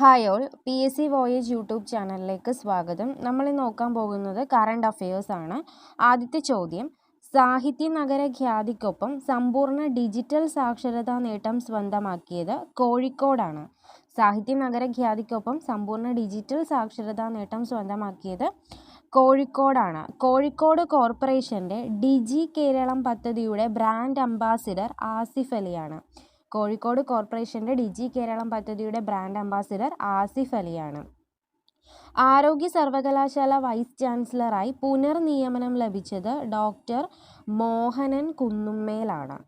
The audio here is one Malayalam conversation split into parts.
Hi all P S C voyage YouTube ചാനലിലേക്ക് സ്വാഗതം. നമ്മൾ നോക്കാൻ പോകുന്നത് കറണ്ട് അഫയേഴ്സ് ആണ്. ആദ്യത്തെ ചോദ്യം സാഹിത്യ നഗര ഖ്യാതിക്കൊപ്പം സമ്പൂർണ ഡിജിറ്റൽ സാക്ഷരതാ നേട്ടം സ്വന്തമാക്കിയത് കോഴിക്കോടാണ്. സാഹിത്യ നഗര ഖ്യാതിക്കൊപ്പം സമ്പൂർണ ഡിജിറ്റൽ സാക്ഷരതാ നേട്ടം സ്വന്തമാക്കിയത് കോഴിക്കോടാണ്. കോഴിക്കോട് കോർപ്പറേഷന്റെ ഡിജി കേരളം പദ്ധതിയുടെ ബ്രാൻഡ് അംബാസിഡർ ആസിഫ് അലിയാണ്. കോഴിക്കോട് കോർപ്പറേഷന്റെ ഡിജി കേരളം പദ്ധതിയുടെ ബ്രാൻഡ് അംബാസിഡർ ആസിഫ് അലിയാണ്. ആരോഗ്യ സർവകലാശാല വൈസ് ചാൻസലറായി പുനർനിയമനം ലഭിച്ചത് ഡോക്ടർ മോഹനൻ കുന്നുമ്മേലാണ്.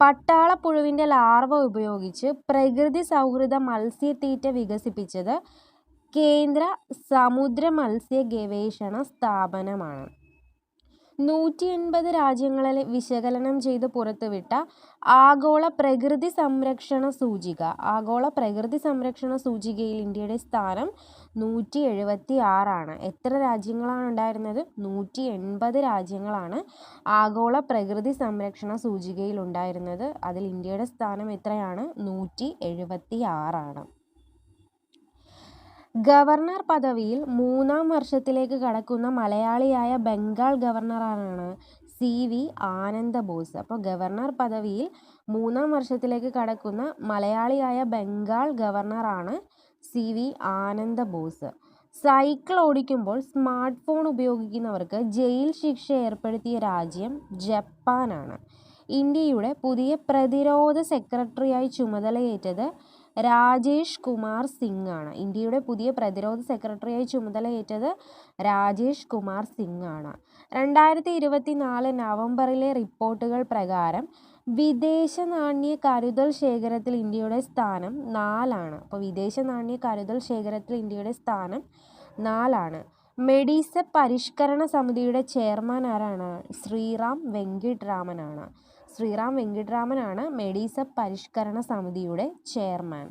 പട്ടാളപ്പുഴുവിന്റെ ലാർവ ഉപയോഗിച്ച് പ്രകൃതി സൗഹൃദ മത്സ്യത്തീറ്റ വികസിപ്പിച്ചത് കേന്ദ്ര സമുദ്ര മത്സ്യ ഗവേഷണ സ്ഥാപനമാണ്. നൂറ്റി എൺപത് രാജ്യങ്ങളെ വിശകലനം ചെയ്ത് പുറത്തുവിട്ട ആഗോള പ്രകൃതി സംരക്ഷണ സൂചിക. ആഗോള പ്രകൃതി സംരക്ഷണ സൂചികയിൽ ഇന്ത്യയുടെ സ്ഥാനം നൂറ്റി എഴുപത്തി ആറാണ് എത്ര രാജ്യങ്ങളാണ് ഉണ്ടായിരുന്നത്? നൂറ്റി എൺപത് രാജ്യങ്ങളാണ് ആഗോള പ്രകൃതി സംരക്ഷണ സൂചികയിൽ ഉണ്ടായിരുന്നത്. അതിൽ ഇന്ത്യയുടെ സ്ഥാനം എത്രയാണ്? നൂറ്റി എഴുപത്തി ആറാണ് ഗവർണർ പദവിയിൽ മൂന്നാം വർഷത്തിലേക്ക് കടക്കുന്ന മലയാളിയായ ബംഗാൾ ഗവർണറാണ് സി വി ആനന്ദ ബോസ് അപ്പോൾ ഗവർണർ പദവിയിൽ മൂന്നാം വർഷത്തിലേക്ക് കടക്കുന്ന മലയാളിയായ Bengal ഗവർണറാണ് C V Ananda Bose cycle ഓടിക്കുമ്പോൾ സ്മാർട്ട് ഫോൺ ഉപയോഗിക്കുന്നവർക്ക് ജയിൽ ശിക്ഷ ഏർപ്പെടുത്തിയ രാജ്യം ജപ്പാനാണ്. ഇന്ത്യയുടെ പുതിയ പ്രതിരോധ സെക്രട്ടറിയായി ചുമതലയേറ്റത് രാജേഷ് കുമാർ സിംഗ് ആണ് ഇന്ത്യയുടെ പുതിയ പ്രതിരോധ സെക്രട്ടറിയായി ചുമതലയേറ്റത് രാജേഷ് കുമാർ സിംഗ് ആണ് രണ്ടായിരത്തി ഇരുപത്തി നാല് നവംബറിലെ റിപ്പോർട്ടുകൾ പ്രകാരം വിദേശ നാണ്യ കരുതൽ ശേഖരത്തിൽ ഇന്ത്യയുടെ സ്ഥാനം നാലാണ്. അപ്പോൾ വിദേശ നാണ്യ കരുതൽ ശേഖരത്തിൽ ഇന്ത്യയുടെ സ്ഥാനം നാലാണ്. മെഡീസ പരിഷ്കരണ സമിതിയുടെ ചെയർമാൻ ആരാണ്? ശ്രീറാം വെങ്കിട്ടരാമനാണ്. ശ്രീറാം വെങ്കിട്ടരാമനാണ് മെഡീസ പരിഷ്കരണ സമിതിയുടെ ചെയർമാൻ.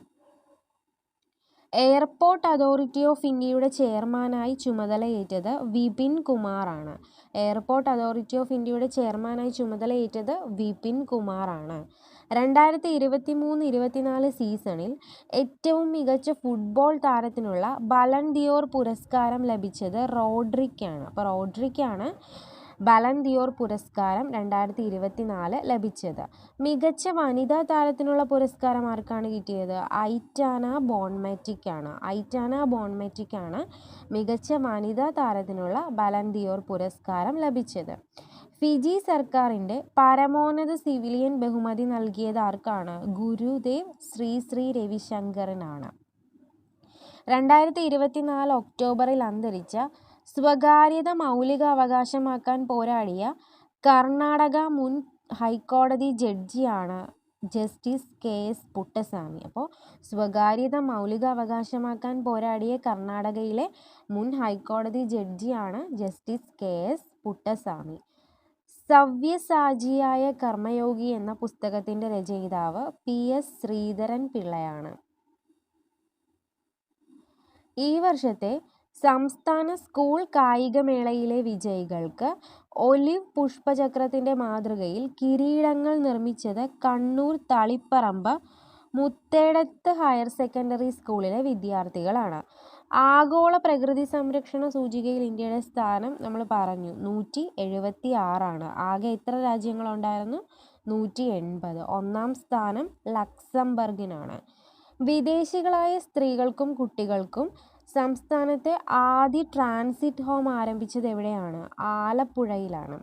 എയർപോർട്ട് അതോറിറ്റി ഓഫ് ഇന്ത്യയുടെ ചെയർമാനായി ചുമതലയേറ്റത് വിപിൻ കുമാറാണ്. എയർപോർട്ട് അതോറിറ്റി ഓഫ് ഇന്ത്യയുടെ ചെയർമാനായി ചുമതലയേറ്റത് വിപിൻ കുമാറാണ്. രണ്ടായിരത്തി ഇരുപത്തി മൂന്ന് ഇരുപത്തിനാല് സീസണിൽ ഏറ്റവും മികച്ച ഫുട്ബോൾ താരത്തിനുള്ള ബലൻ ദിയോർ പുരസ്കാരം ലഭിച്ചത് റോഡ്രിക്കാണ്. അപ്പോൾ റോഡ്രിക്കാണ് ബലൻ ദിയോർ പുരസ്കാരം രണ്ടായിരത്തി ഇരുപത്തി നാല് ലഭിച്ചത്. മികച്ച വനിതാ താരത്തിനുള്ള പുരസ്കാരം ആർക്കാണ് കിട്ടിയത്? ഐറ്റാന ബോൺമെറ്റിക് ആണ് ഐറ്റാന ബോൺമെറ്റിക് ആണ് മികച്ച വനിതാ താരത്തിനുള്ള ബലൻദിയോർ പുരസ്കാരം ലഭിച്ചത്. ഫിജി സർക്കാരിന്റെ പരമോന്നത സിവിലിയൻ ബഹുമതി നൽകിയത് ആർക്കാണ്? ഗുരുദേവ് ശ്രീ ശ്രീ രവിശങ്കറിനാണ്. രണ്ടായിരത്തി ഇരുപത്തിനാല് ഒക്ടോബറിൽ അന്തരിച്ച സ്വകാര്യത മൗലിക അവകാശമാക്കാൻ പോരാടിയ കർണാടക മുൻ ഹൈക്കോടതി ജഡ്ജിയാണ് ജസ്റ്റിസ് കെ എസ് പുട്ടസ്വാമി. അപ്പോൾ സ്വകാര്യത മൗലിക അവകാശമാക്കാൻ പോരാടിയ കർണാടകയിലെ മുൻ ഹൈക്കോടതി ജഡ്ജിയാണ് ജസ്റ്റിസ് കെ എസ് പുട്ടസ്വാമി. സവ്യസാജിയായ കർമ്മയോഗി എന്ന പുസ്തകത്തിന്റെ രചയിതാവ് പി എസ് ശ്രീധരൻ പിള്ളയാണ്. ഈ വർഷത്തെ സംസ്ഥാന സ്കൂൾ കായികമേളയിലെ വിജയികൾക്ക് ഒലിവ് പുഷ്പചക്രത്തിന്റെ മാതൃകയിൽ കിരീടങ്ങൾ നിർമ്മിച്ചത് കണ്ണൂർ തളിപ്പറമ്പ് മുത്തേടത്ത് ഹയർ സെക്കൻഡറി സ്കൂളിലെ വിദ്യാർത്ഥികളാണ്. ആഗോള പ്രകൃതി സംരക്ഷണ സൂചികയിൽ ഇന്ത്യയുടെ സ്ഥാനം നമ്മൾ പറഞ്ഞു നൂറ്റി എഴുപത്തി ആറാണ് ആകെ എത്ര രാജ്യങ്ങളുണ്ടായിരുന്നു? നൂറ്റി എൺപത്. ഒന്നാം സ്ഥാനം ലക്സംബർഗിനാണ്. വിദേശികളായ സ്ത്രീകൾക്കും കുട്ടികൾക്കും സംസ്ഥാനത്തെ ആദ്യ ട്രാൻസിറ്റ് ഹോം ആരംഭിച്ചത് എവിടെയാണ്? ആലപ്പുഴയിലാണ്.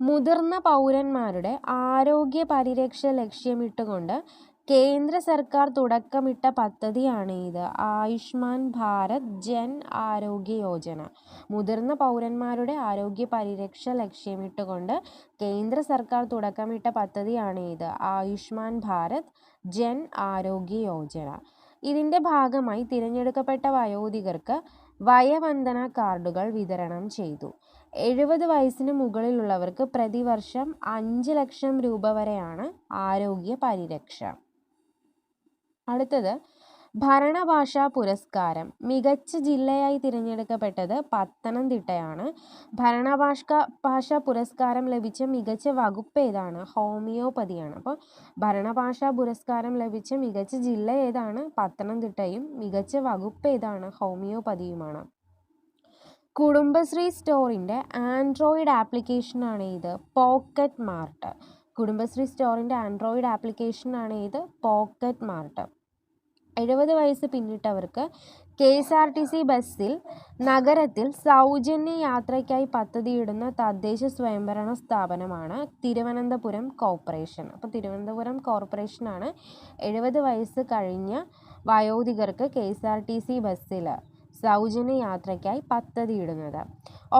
മുതിർന്ന പൗരന്മാരുടെ ആരോഗ്യ പരിരക്ഷ ലക്ഷ്യമിട്ടുകൊണ്ട് കേന്ദ്ര സർക്കാർ തുടക്കമിട്ട പദ്ധതിയാണ് ഇത്. ആയുഷ്മാൻ ഭാരത് ജൻ ആരോഗ്യ യോജന. മുതിർന്ന പൗരന്മാരുടെ ആരോഗ്യ പരിരക്ഷ ലക്ഷ്യമിട്ടുകൊണ്ട് കേന്ദ്ര സർക്കാർ തുടക്കമിട്ട പദ്ധതിയാണ് ഇത്. ആയുഷ്മാൻ ഭാരത് ജൻ ആരോഗ്യ യോജന. ഇതിന്റെ ഭാഗമായി തിരഞ്ഞെടുക്കപ്പെട്ട വയോധികർക്ക് വയവന്ദന കാർഡുകൾ വിതരണം ചെയ്തു. എഴുപത് വയസ്സിന് മുകളിലുള്ളവർക്ക് പ്രതിവർഷം അഞ്ച് ലക്ഷം രൂപ വരെയാണ് ആരോഗ്യ പരിരക്ഷ. അടുത്തത് ഭരണഭാഷാ പുരസ്കാരം മികച്ച ജില്ലയായി തിരഞ്ഞെടുക്കപ്പെട്ടത് പത്തനംതിട്ടയാണ്. ഭരണഭാഷ ഭാഷാ പുരസ്കാരം ലഭിച്ച മികച്ച വകുപ്പ് ഏതാണ്? ഹോമിയോപ്പതിയാണ്. അപ്പോൾ ഭരണഭാഷാ പുരസ്കാരം ലഭിച്ച മികച്ച ജില്ല ഏതാണ്? പത്തനംതിട്ടയും മികച്ച വകുപ്പ് ഏതാണ്? ഹോമിയോപ്പതിയുമാണ്. കുടുംബശ്രീ സ്റ്റോറിന്റെ ആൻഡ്രോയിഡ് ആപ്ലിക്കേഷനാണ് ഇത്. Pocket mart. കുടുംബശ്രീ സ്റ്റോറിന്റെ ആൻഡ്രോയിഡ് ആപ്ലിക്കേഷനാണ് ഇത്. Pocket mart. എഴുപത് വയസ്സ് പിന്നിട്ടവർക്ക് K S R T C ബസ്സിൽ നഗരത്തിൽ സൗജന്യ യാത്രയ്ക്കായി പദ്ധതിയിടുന്ന തദ്ദേശ സ്വയംഭരണ സ്ഥാപനമാണ് തിരുവനന്തപുരം കോർപ്പറേഷൻ. അപ്പോൾ തിരുവനന്തപുരം കോർപ്പറേഷനാണ് എഴുപത് വയസ്സ് കഴിഞ്ഞ വയോധികർക്ക് K S R T C ബസ്സിൽ സൗജന്യ യാത്രയ്ക്കായി പദ്ധതിയിടുന്നത്.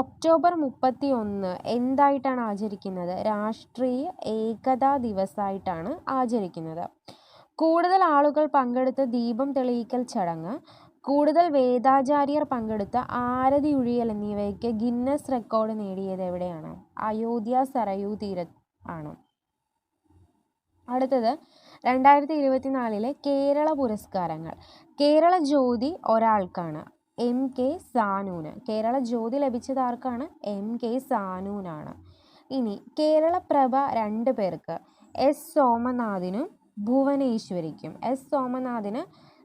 ഒക്ടോബർ മുപ്പത്തി ഒന്ന് എന്തായിട്ടാണ് ആചരിക്കുന്നത്? രാഷ്ട്രീയ ഏകതാ ദിവസമായിട്ടാണ് ആചരിക്കുന്നത്. കൂടുതൽ ആളുകൾ പങ്കെടുത്ത ദീപം തെളിയിക്കൽ ചടങ്ങ് കൂടുതൽ വേദാചാര്യർ പങ്കെടുത്ത ആരതി ഉഴിയൽ എന്നിവയ്ക്ക് ഗിന്നസ് റെക്കോർഡ് നേടിയത് എവിടെയാണ്? അയോധ്യ സരയൂ തീര ആണ്. അടുത്തത് രണ്ടായിരത്തി ഇരുപത്തിനാലിലെ കേരള പുരസ്കാരങ്ങൾ. കേരള ജ്യോതി ഒരാൾക്കാണ് എം കെ സാനൂന്. കേരള ജ്യോതി ലഭിച്ചത് ആർക്കാണ്? എം കെ സാനൂനാണ്. ഇനി കേരള പ്രഭ രണ്ട് പേർക്ക് എസ് സോമനാഥിനും ഭുവനേശ്വരിക്കും. എസ്. സോമനാഥിന്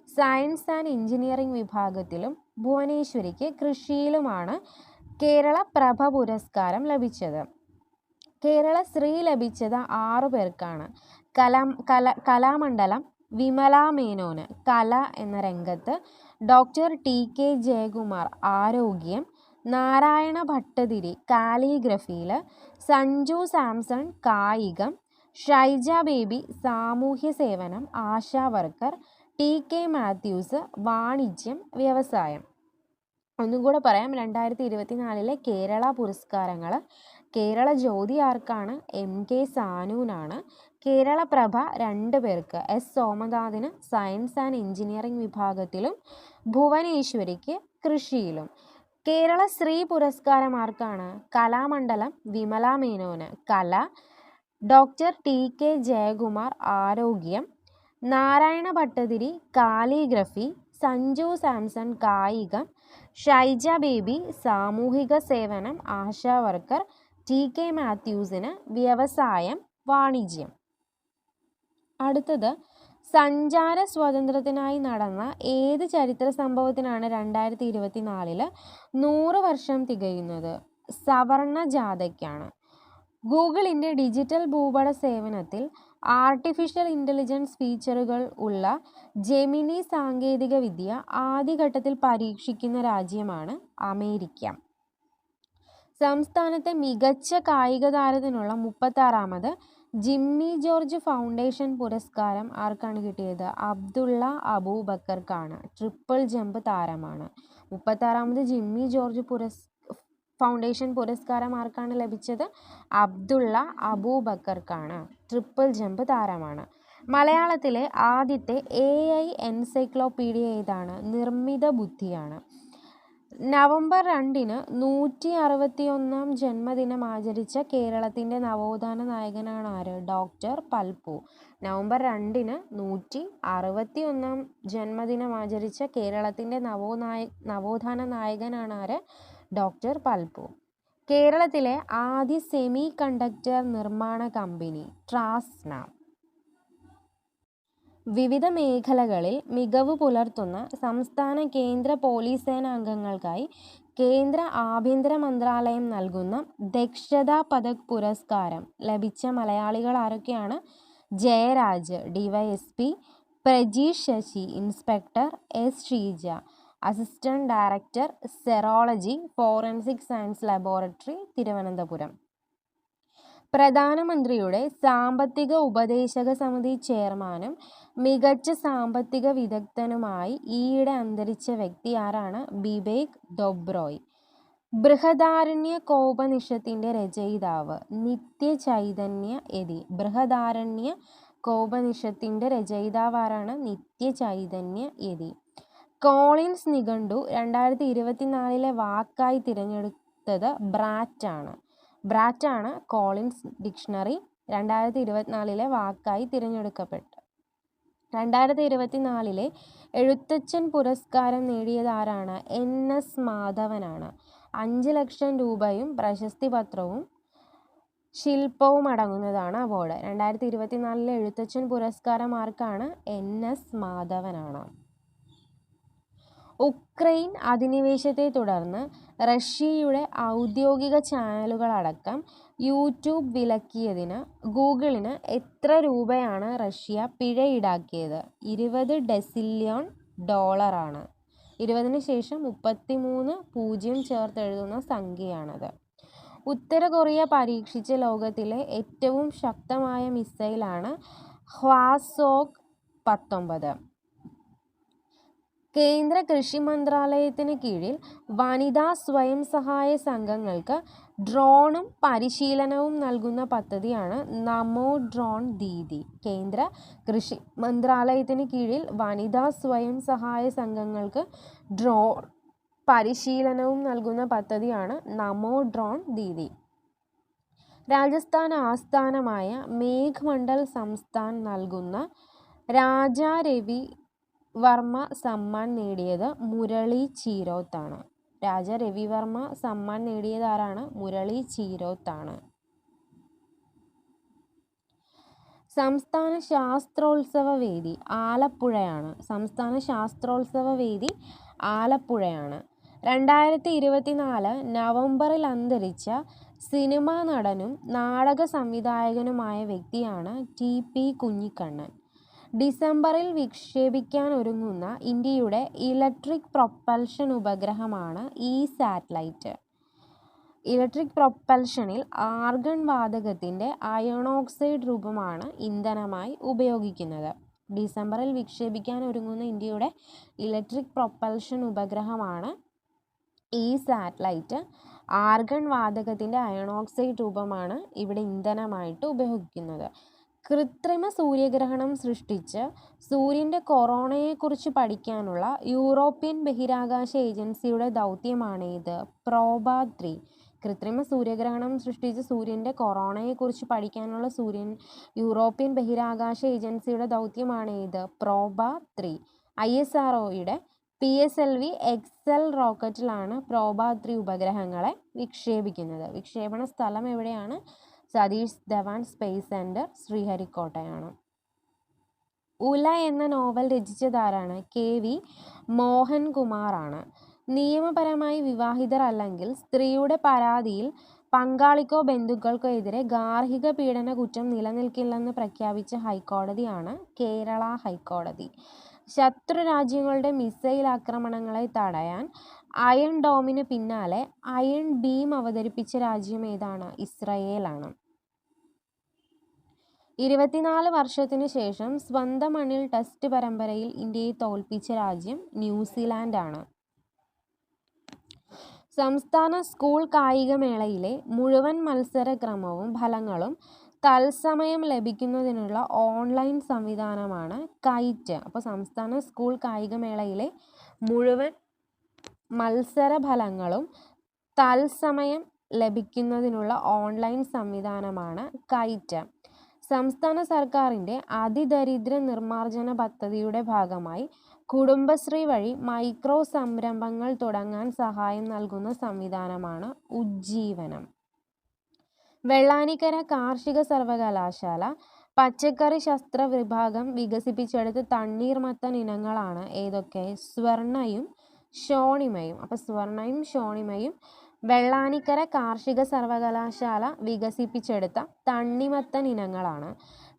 സയൻസ് ആൻഡ് എഞ്ചിനീയറിംഗ് വിഭാഗത്തിലും ഭുവനേശ്വരിക്ക് കൃഷിയിലുമാണ് കേരള പ്രഭ പുരസ്കാരം ലഭിച്ചത്. കേരള ശ്രീ ലഭിച്ചത് ആറു പേർക്കാണ്. കലാം കല കലാമണ്ഡലം വിമല മേനോന് കല എന്ന രംഗത്ത് ഡോക്ടർ ടി കെ ജയകുമാർ ആരോഗ്യം നാരായണ ഭട്ടതിരി കാലിഗ്രഫിയിൽ സഞ്ജു സാംസൺ കായികം ഷൈജ ബേബി സാമൂഹ്യ സേവനം ASHA worker T K Mathews വാണിജ്യം വ്യവസായം. ഒന്നും കൂടെ പറയാം. രണ്ടായിരത്തി ഇരുപത്തിനാലിലെ കേരള പുരസ്കാരങ്ങൾ കേരള ജ്യോതി ആർക്കാണ്? എം കെ സാനൂനാണ് കേരള പ്രഭ രണ്ട് പേർക്ക്. എസ് സോമനാഥിന് സയൻസ് ആൻഡ് എഞ്ചിനീയറിംഗ് വിഭാഗത്തിലും ഭുവനേശ്വരിക്ക് കൃഷിയിലും. കേരള ശ്രീ പുരസ്കാരം ആർക്കാണ്? കലാമണ്ഡലം വിമല മേനോന്. കല ഡോക്ടർ ടി കെ ജയകുമാർ ആരോഗ്യം നാരായണ ഭട്ടതിരി കാലിഗ്രഫി സഞ്ജു സാംസൺ കായികം ഷൈജ ബേബി സാമൂഹിക സേവനം ആശാ വർക്കർ ടി കെ മാത്യൂസിന് വ്യവസായം വാണിജ്യം. അടുത്തത് സഞ്ചാര സ്വാതന്ത്ര്യത്തിനായി നടന്ന ഏത് ചരിത്ര സംഭവത്തിനാണ് രണ്ടായിരത്തി ഇരുപത്തിനാലിൽ നൂറ് വർഷം തികയുന്നത്? സവർണ ജാഥയ്ക്കാണ്. ഗൂഗിളിന്റെ ഡിജിറ്റൽ ഭൂപട സേവനത്തിൽ ആർട്ടിഫിഷ്യൽ ഇന്റലിജൻസ് ഫീച്ചറുകൾ ഉള്ള ജെമിനി സാങ്കേതികവിദ്യ ആദ്യഘട്ടത്തിൽ പരീക്ഷിക്കുന്ന രാജ്യമാണ് അമേരിക്ക. സംസ്ഥാനത്തെ മികച്ച കായിക താരത്തിനുള്ള മുപ്പത്താറാമത് ജിമ്മി ജോർജ് ഫൗണ്ടേഷൻ പുരസ്കാരം ആർക്കാണ് കിട്ടിയത്? അബ്ദുള്ള അബൂബക്കർക്കാണ്. ട്രിപ്പിൾ ജമ്പ് താരമാണ്. മുപ്പത്താറാമത് ജിമ്മി ജോർജ് പുരസ് ഫൗണ്ടേഷൻ പുരസ്കാരം ആർക്കാണ് ലഭിച്ചത്. അബ്ദുള്ള അബൂബക്കർക്കാണ്. ട്രിപ്പിൾ ജമ്പ് താരമാണ്. മലയാളത്തിലെ ആദ്യത്തെ എ ഐ എൻസൈക്ലോപീഡിയ ഏതാണ്? നിർമ്മിത ബുദ്ധിയാണ്. നവംബർ രണ്ടിന് നൂറ്റി അറുപത്തി ഒന്നാം ജന്മദിനം ആചരിച്ച കേരളത്തിന്റെ നവോത്ഥാന നായകനാണ് ആര്? ഡോക്ടർ പൽപു. നവംബർ രണ്ടിന് നൂറ്റി അറുപത്തി ഒന്നാം ജന്മദിനം ആചരിച്ച കേരളത്തിന്റെ നവോനായ നവോത്ഥാന നായകനാണ് ആര്? ഡോക്ടർ പൽപു. കേരളത്തിലെ ആദ്യ സെമി കണ്ടക്ടർ നിർമ്മാണ കമ്പനി ട്രാസ്ന. വിവിധ മേഖലകളിൽ മികവ് പുലർത്തുന്ന സംസ്ഥാന കേന്ദ്ര പോലീസ് സേനാംഗങ്ങൾക്കായി കേന്ദ്ര ആഭ്യന്തര മന്ത്രാലയം നൽകുന്ന ദക്ഷതാ പദക് പുരസ്കാരം ലഭിച്ച മലയാളികൾ ആരൊക്കെയാണ്? Jayaraj DYSP Prajeesh Sasi inspector S Sheeja assistant director serology forensic science laboratory Thiruvananthapuram. പ്രധാനമന്ത്രിയുടെ സാമ്പത്തിക ഉപദേശക സമിതി ചെയർമാനും മികച്ച സാമ്പത്തിക വിദഗ്ധനുമായി ഈയിടെ അന്തരിച്ച വ്യക്തി ആരാണ്? ബിബേക് ദൊബ്രോയ്. ബൃഹദാരണ്യ കോപനിഷത്തിന്റെ രചയിതാവ് നിത്യ ചൈതന്യ എതി. ബൃഹദാരണ്യ കോപനിഷത്തിന്റെ രചയിതാവ് ആരാണ്? നിത്യ ചൈതന്യ യതി കോളിൻസ് നിഘണ്ടു രണ്ടായിരത്തി ഇരുപത്തിനാലിലെ വാക്കായി തിരഞ്ഞെടുത്തത് ബ്രാറ്റാണ്. ബ്രാറ്റാണ് കോളിൻസ് ഡിക്ഷണറി രണ്ടായിരത്തി ഇരുപത്തിനാലിലെ വാക്കായി തിരഞ്ഞെടുക്കപ്പെട്ടു രണ്ടായിരത്തി ഇരുപത്തിനാലിലെ എഴുത്തച്ഛൻ പുരസ്കാരം നേടിയത് ആരാണ്? എൻ. എസ്. മാധവനാണ്. അഞ്ച് ലക്ഷം രൂപയും പ്രശസ്തി പത്രവും ശില്പവും അടങ്ങുന്നതാണ് അവാർഡ്. രണ്ടായിരത്തി ഇരുപത്തിനാലിലെ എഴുത്തച്ഛൻ പുരസ്കാരം ആർക്കാണ്? എൻ. എസ്. മാധവനാണ്. ഉക്രൈൻ അധിനിവേശത്തെ തുടർന്ന് റഷ്യയുടെ ഔദ്യോഗിക ചാനലുകളടക്കം യൂട്യൂബ് വിലക്കിയതിന് ഗൂഗിളിന് എത്ര രൂപയാണ് റഷ്യ പിഴ ഈടാക്കിയത് ഇരുപത് ഡെസില്യോൺ ഡോളറാണ്. ഇരുപതിന് ശേഷം മുപ്പത്തി മൂന്ന് പൂജ്യം ചേർത്തെഴുതുന്ന സംഖ്യയാണത്. ഉത്തര കൊറിയ പരീക്ഷിച്ച ലോകത്തിലെ ഏറ്റവും ശക്തമായ മിസൈലാണ് ഹ്വാസോക് പത്തൊമ്പത്. കേന്ദ്ര കൃഷി മന്ത്രാലയത്തിന് കീഴിൽ വനിതാ സ്വയം സഹായ സംഘങ്ങൾക്ക് ഡ്രോണും പരിശീലനവും നൽകുന്ന പദ്ധതിയാണ് നമോ ഡ്രോൺ ദീദി. കേന്ദ്ര കൃഷി മന്ത്രാലയത്തിന് കീഴിൽ വനിതാ സ്വയം സഹായ സംഘങ്ങൾക്ക് ഡ്രോ പരിശീലനവും നൽകുന്ന പദ്ധതിയാണ് നമോ ഡ്രോൺ ദീദി. രാജസ്ഥാൻ ആസ്ഥാനമായ മേഘ്മണ്ഡൽ സംസ്ഥാൻ നൽകുന്ന രാജാ രവി വർമ്മ സമ്മാൻ നേടിയത് മുരളി ചീരോത്താണ്. രാജ രവിവർമ്മ സമ്മാൻ നേടിയത് ആരാണ്? മുരളി ചീരോത്താണ്. സംസ്ഥാന ശാസ്ത്രോത്സവ വേദി ആലപ്പുഴയാണ്. സംസ്ഥാന ശാസ്ത്രോത്സവ വേദി ആലപ്പുഴയാണ്. രണ്ടായിരത്തി ഇരുപത്തിനാല് നവംബറിൽ അന്തരിച്ച സിനിമാ നടനും നാടക സംവിധായകനുമായ വ്യക്തിയാണ് ടി പി കുഞ്ഞിക്കണ്ണൻ. ഡിസംബറിൽ വിക്ഷേപിക്കാൻ ഒരുങ്ങുന്ന ഇന്ത്യയുടെ ഇലക്ട്രിക് പ്രൊപ്പൽഷൻ ഉപഗ്രഹമാണ് ഈ സാറ്റലൈറ്റ്. ഇലക്ട്രിക് പ്രൊപ്പൽഷനിൽ ആർഗൺ വാതകത്തിന്റെ അയണോക്സൈഡ് രൂപമാണ് ഇന്ധനമായി ഉപയോഗിക്കുന്നത്. ഡിസംബറിൽ വിക്ഷേപിക്കാൻ ഒരുങ്ങുന്ന ഇന്ത്യയുടെ ഇലക്ട്രിക് പ്രൊപ്പൽഷൻ ഉപഗ്രഹമാണ് ഈ സാറ്റലൈറ്റ്. ആർഗൺ വാതകത്തിന്റെ അയണോക്സൈഡ് രൂപമാണ് ഇവിടെ ഇന്ധനമായിട്ട് ഉപയോഗിക്കുന്നത്. കൃത്രിമ സൂര്യഗ്രഹണം സൃഷ്ടിച്ച് സൂര്യന്റെ കൊറോണയെക്കുറിച്ച് പഠിക്കാനുള്ള യൂറോപ്യൻ ബഹിരാകാശ ഏജൻസിയുടെ ദൗത്യമാണ് ഇത്. Proba three. കൃത്രിമ സൂര്യഗ്രഹണം സൃഷ്ടിച്ച് സൂര്യന്റെ കൊറോണയെക്കുറിച്ച് പഠിക്കാനുള്ള സൂര്യൻ യൂറോപ്യൻ ബഹിരാകാശ ഏജൻസിയുടെ ദൗത്യമാണ് ഇത്. Proba three. I S R ഒയുടെ P S L V XL റോക്കറ്റിലാണ് Proba three ഉപഗ്രഹങ്ങളെ വിക്ഷേപിക്കുന്നത്. വിക്ഷേപണ സ്ഥലം എവിടെയാണ്? സതീഷ് ധവാൻ സ്പേസ് സെന്റർ ശ്രീഹരിക്കോട്ടയാണ്. ഉല എന്ന നോവൽ രചിച്ചതാരാണ്? കെ. വി. മോഹൻകുമാറാണ്. നിയമപരമായി വിവാഹിതരല്ലെങ്കിൽ സ്ത്രീയുടെ പരാതിയിൽ പങ്കാളിക്കോ ബന്ധുക്കൾക്കോ എതിരെ ഗാർഹിക പീഡന കുറ്റം നിലനിൽക്കില്ലെന്ന് പ്രഖ്യാപിച്ച ഹൈക്കോടതിയാണ് കേരള ഹൈക്കോടതി. ശത്രു രാജ്യങ്ങളുടെ മിസൈൽ ആക്രമണങ്ങളെ തടയാൻ അയൺ ഡോമിന് പിന്നാലെ അയൺ ബീം അവതരിപ്പിച്ച രാജ്യം ഏതാണ്? ഇസ്രയേലാണ്. ഇരുപത്തിനാല് വർഷത്തിന് ശേഷം സ്വന്തം മണ്ണിൽ ടെസ്റ്റ് പരമ്പരയിൽ ഇന്ത്യയെ തോൽപ്പിച്ച രാജ്യം ന്യൂസിലാൻഡാണ്. സംസ്ഥാന സ്കൂൾ കായികമേളയിലെ മുഴുവൻ മത്സരക്രമവും ഫലങ്ങളും തത്സമയം ലഭിക്കുന്നതിനുള്ള ഓൺലൈൻ സംവിധാനമാണ് കൈറ്റ്. അപ്പോൾ സംസ്ഥാന സ്കൂൾ കായികമേളയിലെ മുഴുവൻ മത്സരഫലങ്ങളും തത്സമയം ലഭിക്കുന്നതിനുള്ള ഓൺലൈൻ സംവിധാനമാണ് കൈറ്റ്. സംസ്ഥാന സർക്കാരിന്റെ അതിദരിദ്ര നിർമ്മാർജന പദ്ധതിയുടെ ഭാഗമായി കുടുംബശ്രീ വഴി മൈക്രോ സംരംഭങ്ങൾ തുടങ്ങാൻ സഹായം നൽകുന്ന സംവിധാനമാണ് ഉജ്ജീവനം. വെള്ളാനിക്കര കാർഷിക സർവകലാശാല പച്ചക്കറി ശാസ്ത്ര വിഭാഗം വികസിപ്പിച്ചെടുത്ത തണ്ണീർമത്തൻ ഇനങ്ങളാണ് ഏതൊക്കെ? സ്വർണയും ഷോണിമയും അപ്പോൾ സ്വർണയും ഷോണിമയും വെള്ളാനിക്കര കാർഷിക സർവകലാശാല വികസിപ്പിച്ചെടുത്ത തണ്ണിമത്തൻ ഇനങ്ങളാണ്.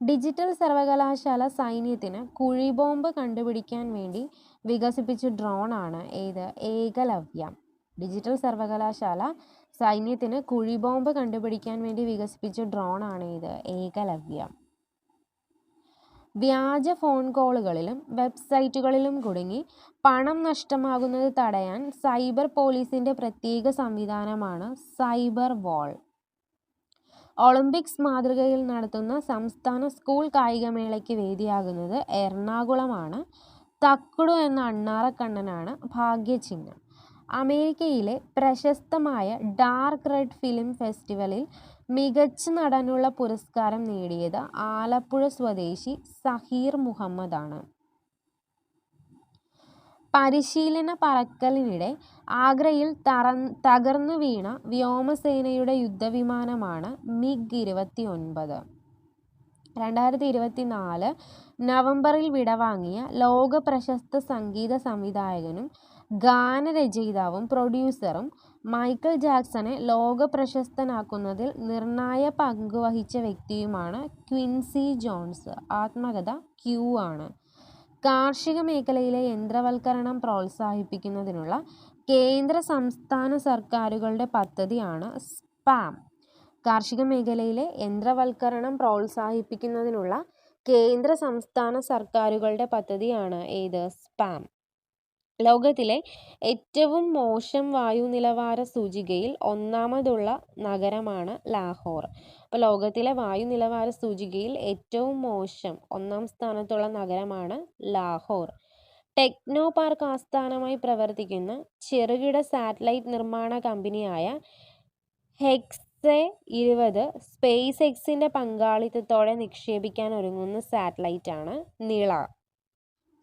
ഡിജിറ്റൽ സർവകലാശാല സൈന്യത്തിന് കുഴിബോംബ് കണ്ടുപിടിക്കാൻ വേണ്ടി വികസിപ്പിച്ച ഡ്രോണാണ് ഏത് ഏകലവ്യ. ഡിജിറ്റൽ സർവകലാശാല സൈന്യത്തിന് കുഴിബോംബ് കണ്ടുപിടിക്കാൻ വേണ്ടി വികസിപ്പിച്ച ഡ്രോണാണ് ഇത്. ഏകലവ്യ. വ്യാജ ഫോൺ കോളുകളിലും വെബ്സൈറ്റുകളിലും കുടുങ്ങി പണം നഷ്ടമാകുന്നത് തടയാൻ സൈബർ പോലീസിന്റെ പ്രത്യേക സംവിധാനമാണ് സൈബർ വാൾ. ഒളിമ്പിക്സ് മാതൃകയിൽ നടത്തുന്ന സംസ്ഥാന സ്കൂൾ കായികമേളയ്ക്ക് വേദിയാകുന്നത് എറണാകുളമാണ്. തക്കുടു എന്ന അണ്ണാറക്കണ്ണനാണ് ഭാഗ്യചിഹ്നം. അമേരിക്കയിലെ പ്രശസ്തമായ ഡാർക്ക് റെഡ് ഫിലിം ഫെസ്റ്റിവലിൽ മികച്ച നടനുള്ള പുരസ്കാരം നേടിയത് ആലപ്പുഴ സ്വദേശി സഹീർ മുഹമ്മദാണ്. പരിശീലന പറക്കലിനിടെ ആഗ്രയിൽ തറ തകർന്നു വീണ വ്യോമസേനയുടെ യുദ്ധവിമാനമാണ് മിഗ് ഇരുപത്തി ഒൻപത് രണ്ടായിരത്തി ഇരുപത്തിനാല് നവംബറിൽ വിടവാങ്ങിയ ലോക പ്രശസ്ത സംഗീത സംവിധായകനും ഗാനരചയിതാവും പ്രൊഡ്യൂസറും മൈക്കിൾ ജാക്സണെ ലോക പ്രശസ്തനാക്കുന്നതിൽ നിർണായ പങ്കുവഹിച്ച വ്യക്തിയുമാണ് ക്വിൻസി ജോൺസ്. ആത്മകഥ ക്യൂ ആണ്. കാർഷിക മേഖലയിലെ യന്ത്രവൽക്കരണം പ്രോത്സാഹിപ്പിക്കുന്നതിനുള്ള കേന്ദ്ര സംസ്ഥാന സർക്കാരുകളുടെ പദ്ധതിയാണ് സ്പാം. കാർഷിക മേഖലയിലെ യന്ത്രവൽക്കരണം പ്രോത്സാഹിപ്പിക്കുന്നതിനുള്ള കേന്ദ്ര സംസ്ഥാന സർക്കാരുകളുടെ പദ്ധതിയാണ് ഏത്? സ്പാം. ലോകത്തിലെ ഏറ്റവും മോശം വായു നിലവാര സൂചികയിൽ ഒന്നാമതുള്ള നഗരമാണ് ലാഹോർ. അപ്പോൾ ലോകത്തിലെ വായു നിലവാര സൂചികയിൽ ഏറ്റവും മോശം ഒന്നാം സ്ഥാനത്തുള്ള നഗരമാണ് ലാഹോർ. ടെക്നോ പാർക്ക് ആസ്ഥാനമായി പ്രവർത്തിക്കുന്ന ചെറുകിട സാറ്റലൈറ്റ് നിർമ്മാണ കമ്പനിയായ ഹെക്സെ ഇരുപത് സ്പേസ് എക്സിന്റെ പങ്കാളിത്തത്തോടെ നിക്ഷേപിക്കാൻ ഒരുങ്ങുന്ന സാറ്റലൈറ്റാണ് നിള.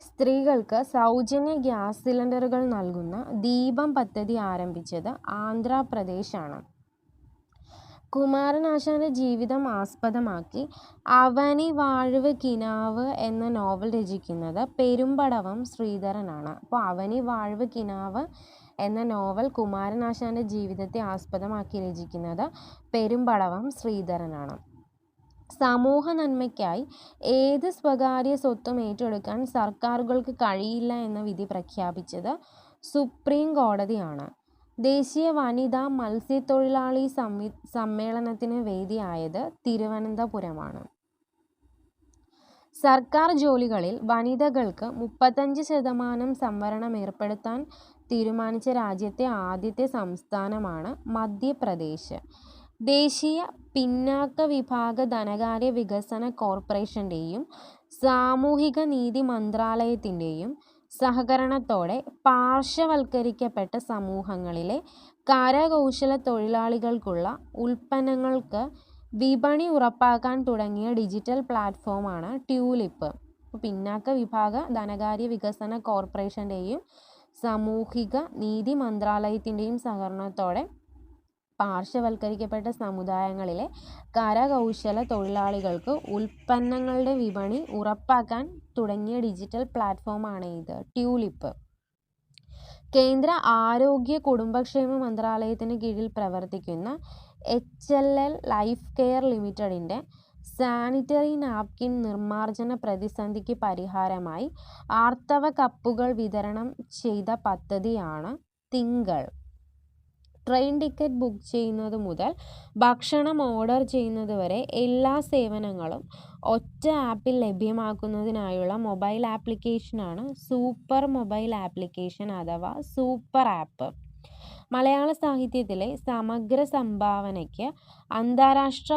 സ്ത്രീകൾക്ക് സൗജന്യ ഗ്യാസ് സിലിണ്ടറുകൾ നൽകുന്ന ദീപം പദ്ധതി ആരംഭിച്ചത് ആന്ധ്രാപ്രദേശാണ്. കുമാരനാശാന്റെ ജീവിതം ആസ്പദമാക്കി അവനി വാഴവ് കിനാവ് എന്ന നോവൽ രചിക്കുന്നത് പെരുമ്പടവം ശ്രീധരനാണ്. അപ്പോൾ അവനി വാഴവ് കിനാവ് എന്ന നോവൽ കുമാരനാശാന്റെ ജീവിതത്തെ ആസ്പദമാക്കി രചിക്കുന്നത് പെരുമ്പടവം ശ്രീധരനാണ്. സമൂഹ നന്മയ്ക്കായി ഏത് സ്വകാര്യ സ്വത്തും ഏറ്റെടുക്കാൻ സർക്കാരുകൾക്ക് കഴിയില്ല എന്ന വിധി പ്രഖ്യാപിച്ചത് സുപ്രീം കോടതിയാണ്. ദേശീയ വനിതാ മത്സ്യത്തൊഴിലാളി സംവി സമ്മേളനത്തിന് വേദിയായത് തിരുവനന്തപുരമാണ്. സർക്കാർ ജോലികളിൽ വനിതകൾക്ക് മുപ്പത്തഞ്ച് ശതമാനം സംവരണം ഏർപ്പെടുത്താൻ തീരുമാനിച്ച രാജ്യത്തെ ആദ്യത്തെ സംസ്ഥാനമാണ് മധ്യപ്രദേശ്. ദേശീയ പിന്നാക്ക വിഭാഗ ധനകാര്യ വികസന കോർപ്പറേഷന്റെയും സാമൂഹിക നീതി മന്ത്രാലയത്തിന്റെയും സഹകരണത്തോടെ പാർശ്വവൽക്കരിക്കപ്പെട്ട സമൂഹങ്ങളിലെ കരകൗശല തൊഴിലാളികൾക്കുള്ള ഉൽപ്പന്നങ്ങൾക്ക് വിപണി ഉറപ്പാക്കാൻ തുടങ്ങിയ ഡിജിറ്റൽ പ്ലാറ്റ്ഫോമാണ് ട്യൂലിപ്പ്. പിന്നാക്ക വിഭാഗ ധനകാര്യ വികസന കോർപ്പറേഷന്റെയും സാമൂഹിക നീതി മന്ത്രാലയത്തിന്റെയും സഹകരണത്തോടെ പാർശ്വവൽക്കരിക്കപ്പെട്ട സമുദായങ്ങളിലെ കരകൗശല തൊഴിലാളികൾക്ക് ഉൽപ്പന്നങ്ങളുടെ വിപണി ഉറപ്പാക്കാൻ തുടങ്ങിയ ഡിജിറ്റൽ പ്ലാറ്റ്ഫോമാണ് ഇത്. ട്യൂലിപ്പ്. കേന്ദ്ര ആരോഗ്യ കുടുംബക്ഷേമ മന്ത്രാലയത്തിന് കീഴിൽ പ്രവർത്തിക്കുന്ന H L L life care ലിമിറ്റഡിന്റെ സാനിറ്ററി നാപ്കിൻ നിർമ്മാർജന പ്രതിസന്ധിക്ക് പരിഹാരമായി ആർത്തവ കപ്പുകൾ വിതരണം ചെയ്ത പദ്ധതിയാണ് തിങ്കൾ. ട്രെയിൻ ടിക്കറ്റ് ബുക്ക് ചെയ്യുന്നത് മുതൽ ഭക്ഷണം ഓർഡർ ചെയ്യുന്നത് വരെ എല്ലാ സേവനങ്ങളും ഒറ്റ ആപ്പിൽ ലഭ്യമാക്കുന്നതിനായുള്ള മൊബൈൽ ആപ്ലിക്കേഷനാണ് സൂപ്പർ മൊബൈൽ ആപ്ലിക്കേഷൻ അഥവാ സൂപ്പർ ആപ്പ് മലയാള സാഹിത്യത്തിലെ സമഗ്ര സംഭാവനയ്ക്ക് അന്താരാഷ്ട്ര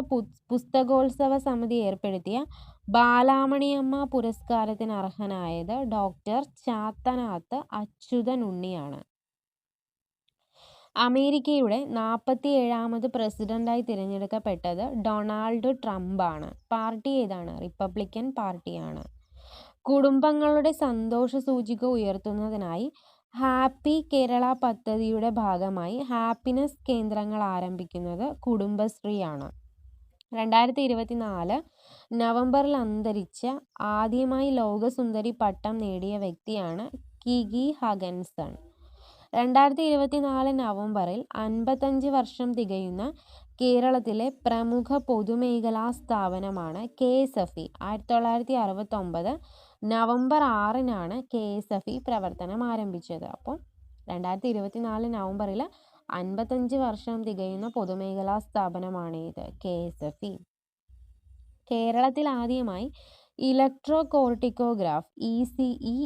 പുസ്തകോത്സവ സമിതി ഏർപ്പെടുത്തിയ ബാലാമണിയമ്മ പുരസ്കാരത്തിന് അർഹനായത് ഡോക്ടർ ചാത്തനാത്ത് അച്യുതൻ ഉണ്ണിയാണ് അമേരിക്കയുടെ നാൽപ്പത്തി ഏഴാമത് പ്രസിഡന്റായി തിരഞ്ഞെടുക്കപ്പെട്ടത് ഡൊണാൾഡ് ട്രംപാണ്. പാർട്ടി ഏതാണ്? റിപ്പബ്ലിക്കൻ പാർട്ടിയാണ്. കുടുംബങ്ങളുടെ സന്തോഷ സൂചിക ഉയർത്തുന്നതിനായി ഹാപ്പി കേരള പദ്ധതിയുടെ ഭാഗമായി ഹാപ്പിനെസ് കേന്ദ്രങ്ങൾ ആരംഭിക്കുന്നത് കുടുംബശ്രീയാണ്. രണ്ടായിരത്തി ഇരുപത്തിനാല് നവംബറിൽ അന്തരിച്ച ആദ്യമായി ലോകസുന്ദരി പട്ടം നേടിയ വ്യക്തിയാണ് കിഗി ഹഗൻസൺ. രണ്ടായിരത്തി ഇരുപത്തിനാല് നവംബറിൽ അൻപത്തഞ്ച് വർഷം തികയുന്ന കേരളത്തിലെ പ്രമുഖ പൊതുമേഖലാ സ്ഥാപനമാണ് കെ എസ് എഫ് ഇ. ആയിരത്തി തൊള്ളായിരത്തി അറുപത്തൊമ്പത് നവംബർ ആറിനാണ് കെ എസ് എഫ് ഇ പ്രവർത്തനം ആരംഭിച്ചത്. അപ്പോൾ രണ്ടായിരത്തി ഇരുപത്തിനാല് നവംബറിൽ അൻപത്തഞ്ച് വർഷം തികയുന്ന പൊതുമേഖലാ സ്ഥാപനമാണ് ഇത് കെ എസ് എഫ് ഇ. കേരളത്തിൽ ആദ്യമായി electrocorticograph E C E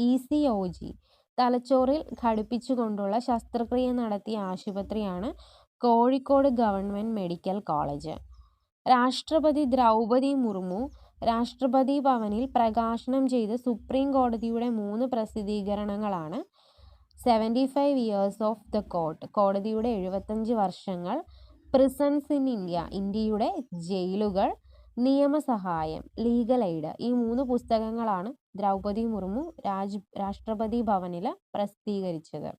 E C O G തലച്ചോറിൽ ഘടിപ്പിച്ചുകൊണ്ടുള്ള ശസ്ത്രക്രിയ നടത്തിയ ആശുപത്രിയാണ് കോഴിക്കോട് ഗവൺമെന്റ് മെഡിക്കൽ കോളേജ്. രാഷ്ട്രപതി ദ്രൗപദി മുർമു രാഷ്ട്രപതി ഭവനിൽ പ്രകാശനം ചെയ്ത സുപ്രീം കോടതിയുടെ മൂന്ന് പ്രസിദ്ധീകരണങ്ങളാണ് seventy five years of the court കോടതിയുടെ എഴുപത്തഞ്ച് വർഷങ്ങൾ പ്രിസൺസ് ഇൻ ഇന്ത്യ ഇന്ത്യയുടെ ജയിലുകൾ നിയമസഹായം ലീഗൽ എയ്ഡ് ഈ മൂന്ന് പുസ്തകങ്ങളാണ് ദ്രൗപദി മുർമു രാജ് രാഷ്ട്രപതി ഭവനിൽ പ്രസിദ്ധീകരിച്ചത്.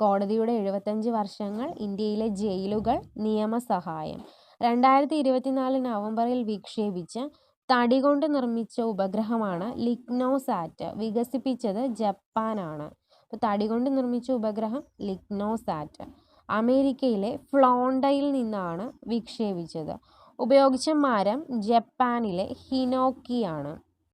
കോടതിയുടെ എഴുപത്തഞ്ച് വർഷങ്ങൾ ഇന്ത്യയിലെ ജയിലുകൾ നിയമസഹായം. രണ്ടായിരത്തി ഇരുപത്തിനാല് നവംബറിൽ വിക്ഷേപിച്ച തടി കൊണ്ട് നിർമ്മിച്ച ഉപഗ്രഹമാണ് ലിഗ്നോസാറ്റ് വികസിപ്പിച്ചത് ജപ്പാനാണ്. അപ്പോൾ തടി കൊണ്ട് നിർമ്മിച്ച ഉപഗ്രഹം ലിഗ്നോസാറ്റ് അമേരിക്കയിലെ ഫ്ലോണ്ടയിൽ നിന്നാണ് വിക്ഷേപിച്ചത്. ഉപയോഗിച്ച മരം ജപ്പാനിലെ ഹിനോക്കിയാണ്.